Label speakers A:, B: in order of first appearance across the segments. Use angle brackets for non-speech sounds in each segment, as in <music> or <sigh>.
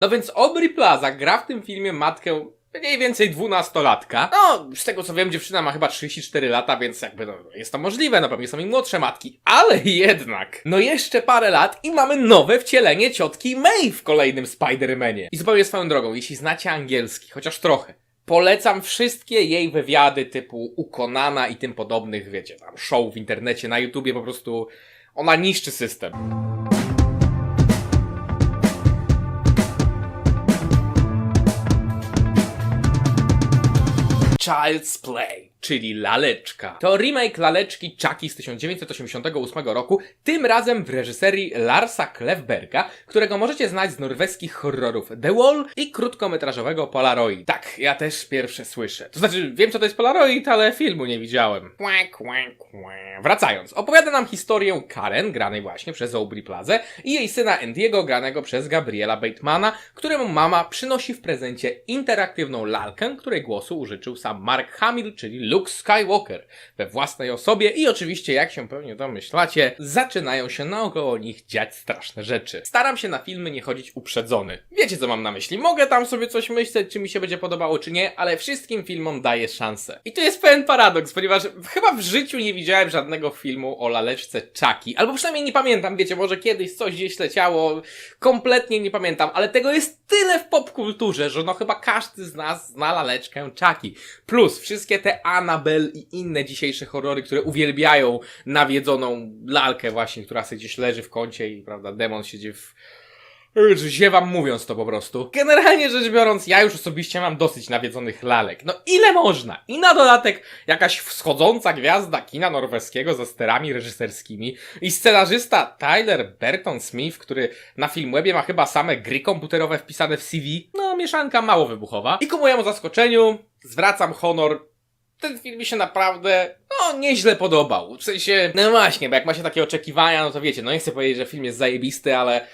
A: No więc Aubrey Plaza gra w tym filmie matkę mniej więcej dwunastolatka. No, z tego co wiem, dziewczyna ma chyba 34 lata, więc jakby no, jest to możliwe, no pewnie są i młodsze matki, ale jednak, no jeszcze parę lat i mamy nowe wcielenie ciotki May w kolejnym Spider-Manie. I zupełnie swoją drogą, jeśli znacie angielski, chociaż trochę, Polecam wszystkie jej wywiady typu u Conana i tym podobnych, wiecie, tam show w internecie, na YouTubie po prostu ona niszczy system. Child's Play, czyli Laleczka. To remake Laleczki Chucky z 1988 roku, tym razem w reżyserii Larsa Klefberga, którego możecie znać z norweskich horrorów The Wall i krótkometrażowego Polaroid. Tak, ja też pierwsze słyszę. To znaczy, wiem co to jest Polaroid, ale filmu nie widziałem. Wracając, opowiada nam historię Karen, granej właśnie przez Aubrey Plazę, i jej syna Andiego, granego przez Gabriela Batemana, któremu mama przynosi w prezencie interaktywną lalkę, której głosu użyczył sam Mark Hamill, czyli Luke Skywalker, we własnej osobie i oczywiście, jak się pewnie domyślacie, zaczynają się naokoło nich dziać straszne rzeczy. Staram się na filmy nie chodzić uprzedzony. Wiecie, co mam na myśli. Mogę tam sobie coś myśleć, czy mi się będzie podobało, czy nie, ale wszystkim filmom daję szansę. I to jest pewien paradoks, ponieważ chyba w życiu nie widziałem żadnego filmu o laleczce Chucky, albo przynajmniej nie pamiętam, wiecie, może kiedyś coś gdzieś leciało, kompletnie nie pamiętam, ale tego jest tyle w popkulturze, że no chyba każdy z nas zna laleczkę Chucky. Plus wszystkie te Annabelle i inne dzisiejsze horrory, które uwielbiają nawiedzoną lalkę właśnie, która sobie gdzieś leży w kącie i prawda, demon siedzi w... Ziewam mówiąc to po prostu. Generalnie rzecz biorąc, ja już osobiście mam dosyć nawiedzonych lalek. No ile można? I na dodatek jakaś wschodząca gwiazda kina norweskiego ze sterami reżyserskimi i scenarzysta Tyler Burton Smith, który na Filmwebie ma chyba same gry komputerowe wpisane w CV. No, mieszanka mało wybuchowa. I ku mojemu zaskoczeniu zwracam honor ten film mi się naprawdę, no, nieźle podobał. W sensie, no właśnie, bo jak ma się takie oczekiwania, no to wiecie, no nie chcę powiedzieć, że film jest zajebisty, ale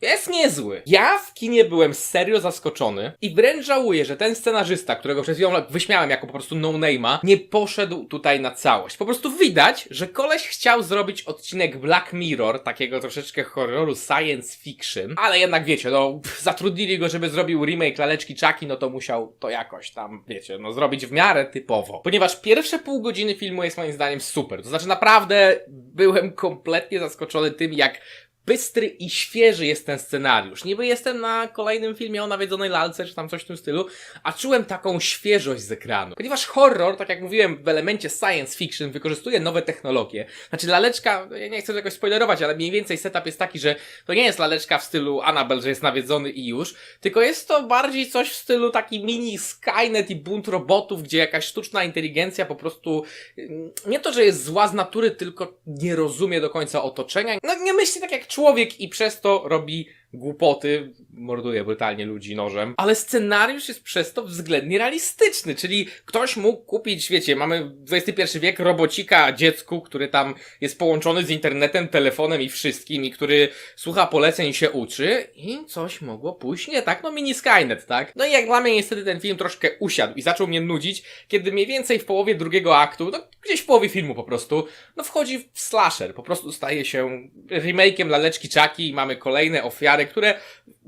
A: jest niezły. Ja w kinie byłem serio zaskoczony i wręcz żałuję, że ten scenarzysta, którego przed chwilą wyśmiałem jako po prostu no-name'a, nie poszedł tutaj na całość. Po prostu widać, że koleś chciał zrobić odcinek Black Mirror, takiego troszeczkę horroru science fiction, ale jednak wiecie, no pff, zatrudnili go, żeby zrobił remake Laleczki Chucky, no to musiał to jakoś tam, wiecie, no zrobić w miarę typowo. Ponieważ pierwsze pół godziny filmu jest moim zdaniem super. To znaczy naprawdę byłem kompletnie zaskoczony tym, jak bystry i świeży jest ten scenariusz. Niby jestem na kolejnym filmie o nawiedzonej lalce, czy tam coś w tym stylu, a czułem taką świeżość z ekranu. Ponieważ horror, tak jak mówiłem, w elemencie science fiction wykorzystuje nowe technologie. Znaczy laleczka, ja nie chcę jakoś spoilerować, ale mniej więcej setup jest taki, że to nie jest laleczka w stylu Annabelle, że jest nawiedzony i już, tylko jest to bardziej coś w stylu taki mini Skynet i bunt robotów, gdzie jakaś sztuczna inteligencja po prostu mm, nie to, że jest zła z natury, tylko nie rozumie do końca otoczenia. No nie myśli tak jak człowiek i przez to robi głupoty, morduje brutalnie ludzi nożem, ale scenariusz jest przez to względnie realistyczny, czyli ktoś mógł kupić, wiecie, mamy XXI wiek, robocika dziecku, który tam jest połączony z internetem, telefonem i wszystkim i który słucha poleceń i się uczy i coś mogło pójść nie tak, no mini Skynet, tak? No i jak dla mnie niestety ten film troszkę usiadł i zaczął mnie nudzić, kiedy mniej więcej w połowie drugiego aktu, no gdzieś w połowie filmu po prostu, no wchodzi w slasher, po prostu staje się remake'iem Laleczki Chucky i mamy kolejne ofiary, które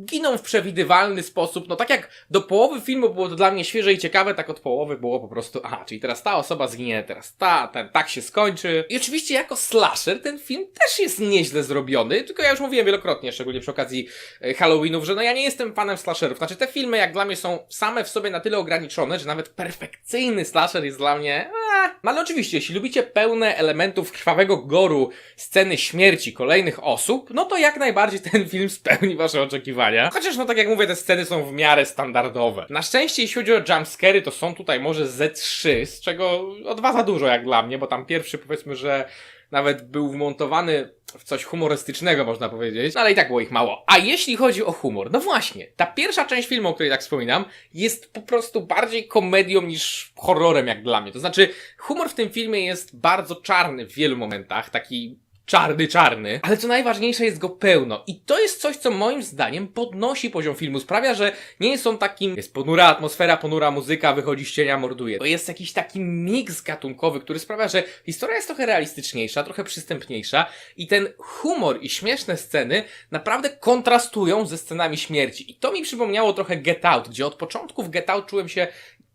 A: giną w przewidywalny sposób. No tak jak do połowy filmu było to dla mnie świeże i ciekawe, tak od połowy było po prostu, aha, czyli teraz ta osoba zginie, teraz ta, ten, tak się skończy. I oczywiście jako slasher ten film też jest nieźle zrobiony, tylko ja już mówiłem wielokrotnie, szczególnie przy okazji e, Halloweenów, że no ja nie jestem fanem slasherów. Znaczy te filmy jak dla mnie są same w sobie na tyle ograniczone, że nawet perfekcyjny slasher jest dla mnie, eee. No ale oczywiście, jeśli lubicie pełne elementów krwawego goru, sceny śmierci kolejnych osób, no to jak najbardziej ten film spełni wasze oczekiwania. Chociaż no tak jak mówię, te sceny są w miarę standardowe. Na szczęście jeśli chodzi o jumpscary, to są tutaj może ze trzy, z czego o dwa za dużo jak dla mnie, bo tam pierwszy powiedzmy, że nawet był wmontowany w coś humorystycznego, można powiedzieć, no ale i tak było ich mało. A jeśli chodzi o humor, no właśnie, ta pierwsza część filmu, o której tak wspominam, jest po prostu bardziej komedią niż horrorem, jak dla mnie. To znaczy, humor w tym filmie jest bardzo czarny w wielu momentach, taki czarny, czarny, ale co najważniejsze jest go pełno. I to jest coś, co moim zdaniem podnosi poziom filmu, sprawia, że nie jest on takim, jest ponura atmosfera, ponura muzyka, wychodzi z cienia, morduje. To jest jakiś taki miks gatunkowy, który sprawia, że historia jest trochę realistyczniejsza, trochę przystępniejsza i ten humor i śmieszne sceny naprawdę kontrastują ze scenami śmierci. I to mi przypomniało trochę Get Out, gdzie od początku w Get Out czułem się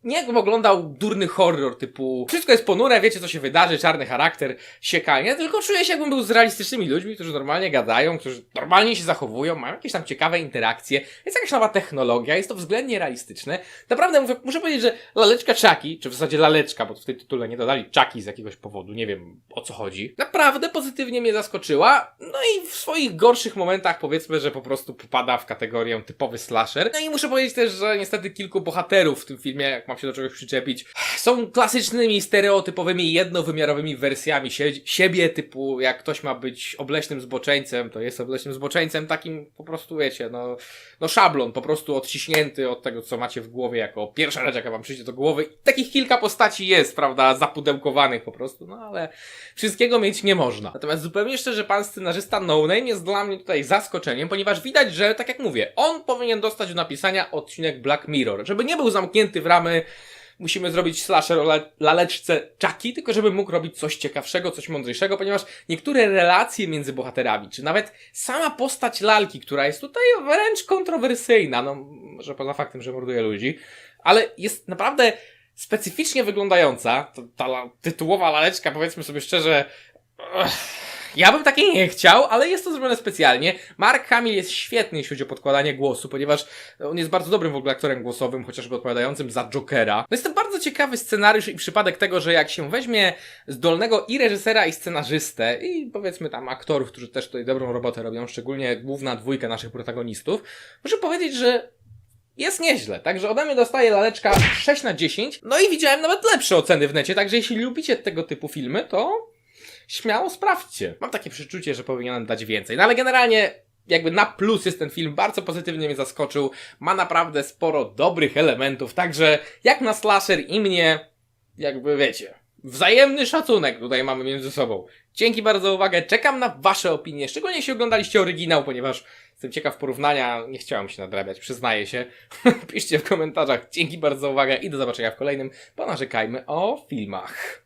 A: nie jakbym oglądał durny horror typu wszystko jest ponure, wiecie co się wydarzy, czarny charakter, siekanie, tylko czuję się jakbym był z realistycznymi ludźmi, którzy normalnie gadają, którzy normalnie się zachowują, mają jakieś tam ciekawe interakcje, jest jakaś nowa technologia, jest to względnie realistyczne. Naprawdę mówię, muszę powiedzieć, że laleczka Chucky, czy w zasadzie laleczka, bo w tej tytule nie dodali Chucky z jakiegoś powodu, nie wiem o co chodzi, naprawdę pozytywnie mnie zaskoczyła, no i w swoich gorszych momentach powiedzmy, że po prostu popada w kategorię typowy slasher. No i muszę powiedzieć też, że niestety kilku bohaterów w tym filmie, jak mam się do czegoś przyczepić, są klasycznymi, stereotypowymi, jednowymiarowymi wersjami sie siebie, typu jak ktoś ma być obleśnym zboczeńcem, to jest obleśnym zboczeńcem, takim po prostu wiecie, no, no szablon, po prostu odciśnięty od tego, co macie w głowie, jako pierwsza rzecz, jaka wam przyjdzie do głowy. Takich kilka postaci jest, prawda, zapudełkowanych po prostu, no ale wszystkiego mieć nie można. Natomiast zupełnie szczerze, pan scenarzysta No Name jest dla mnie tutaj zaskoczeniem, ponieważ widać, że, tak jak mówię, on powinien dostać do napisania odcinek Black Mirror, żeby nie był zamknięty w ramy musimy zrobić slasher o la- laleczce Chucky, tylko żeby mógł robić coś ciekawszego, coś mądrzejszego, ponieważ niektóre relacje między bohaterami, czy nawet sama postać lalki, która jest tutaj wręcz kontrowersyjna, no może poza faktem, że morduje ludzi, ale jest naprawdę specyficznie wyglądająca, ta la- tytułowa laleczka, powiedzmy sobie szczerze, ech, ja bym takiej nie chciał, ale jest to zrobione specjalnie. Mark Hamill jest świetny, jeśli chodzi o podkładanie głosu, ponieważ on jest bardzo dobrym w ogóle aktorem głosowym, chociażby odpowiadającym za Jokera. No jest to bardzo ciekawy scenariusz i przypadek tego, że jak się weźmie zdolnego i reżysera, i scenarzystę, i powiedzmy tam aktorów, którzy też tutaj dobrą robotę robią, szczególnie główna dwójka naszych protagonistów, muszę powiedzieć, że jest nieźle, także ode mnie dostaje laleczka 6 na 10, no i widziałem nawet lepsze oceny w necie, także jeśli lubicie tego typu filmy, to śmiało sprawdźcie. Mam takie przeczucie, że powinienem dać więcej. No ale generalnie jakby na plus jest ten film, bardzo pozytywnie mnie zaskoczył. Ma naprawdę sporo dobrych elementów, także jak na slasher i mnie, jakby wiecie, wzajemny szacunek tutaj mamy między sobą. Dzięki bardzo za uwagę, czekam na wasze opinie, szczególnie jeśli oglądaliście oryginał, ponieważ jestem ciekaw porównania, nie chciałem się nadrabiać, przyznaję się. <laughs> Piszcie w komentarzach. Dzięki bardzo za uwagę i do zobaczenia w kolejnym Ponarzekajmy o filmach.